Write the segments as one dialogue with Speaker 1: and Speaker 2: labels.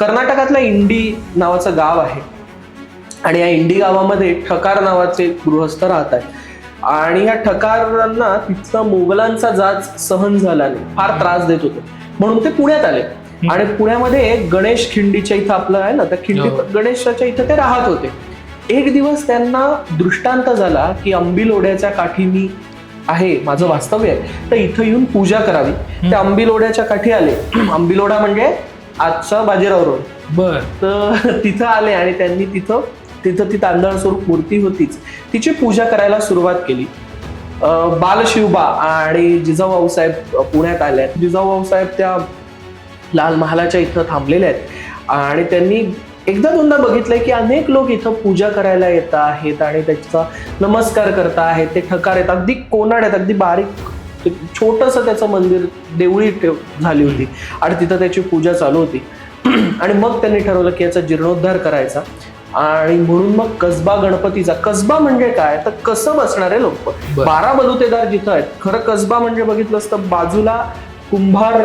Speaker 1: कर्नाटकातलं इंडी नावाचं गाव आहे. आणि या इंडी गावामध्ये ठकार नावाचे गृहस्थ राहत आहेत आणि या ठकारांना तिथला मोगलांचा जाच सहन झाला नाही फार त्रास देत होते. म्हणून ते पुण्यात आले. आणि पुण्यामध्ये गणेश खिंडीच्या इथं आपलं आहे ना त्या खिंडी
Speaker 2: हो.
Speaker 1: गणेशाच्या इथं ते राहत होते. एक दिवस त्यांना दृष्टांत झाला की अंबिल ओढ्याच्या काठी मी आहे माझं वास्तव्य आहे. तर इथं येऊन पूजा करावी. ते अंबिल ओढ्याच्या काठी आले. अंबिलोडा म्हणजे आजचा बाजीराव रोड.
Speaker 2: बर.
Speaker 1: तर तिथं आले आणि त्यांनी तिथं तिथं ती तांदळ स्वरूप मूर्ती होतीच. तिची पूजा करायला सुरुवात केली. बालशिवबा आणि जिजाऊ साहेब पुण्यात आले आहेत जिजाऊ साहेब त्या लाल महालाच्या इथं थांबलेले आहेत. आणि त्यांनी एकदा दोनदा बघितलंय की अनेक लोक इथं पूजा करायला येत आहेत आणि त्याचा नमस्कार करता आहेत ते ठकार आहेत. अगदी कोनाड आहेत अगदी बारीक छोटस त्याचं मंदिर देवळी ठेव झाली होती. आणि तिथं त्याची पूजा चालू होती. आणि मग त्यांनी ठरवलं की याचा जीर्णोद्धार करायचा. आणि म्हणून मग कसबा गणपतीचा कसबा म्हणजे काय? तर कसं बसणारे लोक.
Speaker 2: बरं.
Speaker 1: बलुतेदार जिथं आहेत. खरं कसबा म्हणजे बघितलं असतं बाजूला कुंभार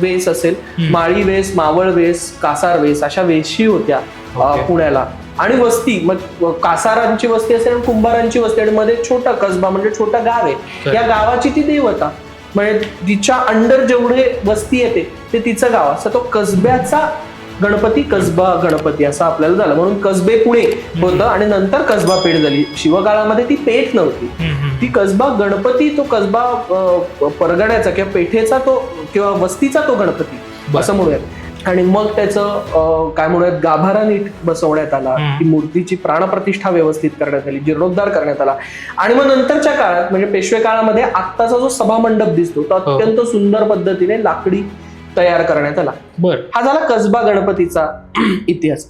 Speaker 1: वेस असेल. माळी वेस मावळ वेस कासार वेस अशा वेशी होत्या. पुण्याला. आणि वस्ती मग कासारांची वस्ती असेल आणि कुंभारांची वस्ती आणि मध्ये छोटा कसबा म्हणजे छोटं गाव आहे. या गावाची ती देवता. म्हणजे तिच्या अंडर जेवढे वस्ती येते ते तिचं गाव. असं तो कसब्याचा गणपती कसबा गणपती असं आपल्याला झालं. म्हणून कसबे पुणे होतं आणि नंतर कसबा पेठ झाली. शिवकाळामध्ये ती पेठ नव्हती. ती कसबा गणपती तो कसबा अं, परगण्याचा किंवा पेठेचा तो किंवा वस्तीचा तो गणपती. असं म्हणूयात. आणि मग त्याचं काय म्हणूयात गाभारा नीट बसवण्यात आला. ती मूर्तीची प्राणप्रतिष्ठा व्यवस्थित करण्यात आली जीर्णोद्धार करण्यात आला. आणि मग नंतरच्या काळात म्हणजे पेशवे काळामध्ये आत्ताचा जो सभामंडप दिसतो तो
Speaker 2: हो.
Speaker 1: अत्यंत सुंदर पद्धतीने लाकडी तयार करण्यात आला. हा झाला कसबा गणपतीचा इतिहास.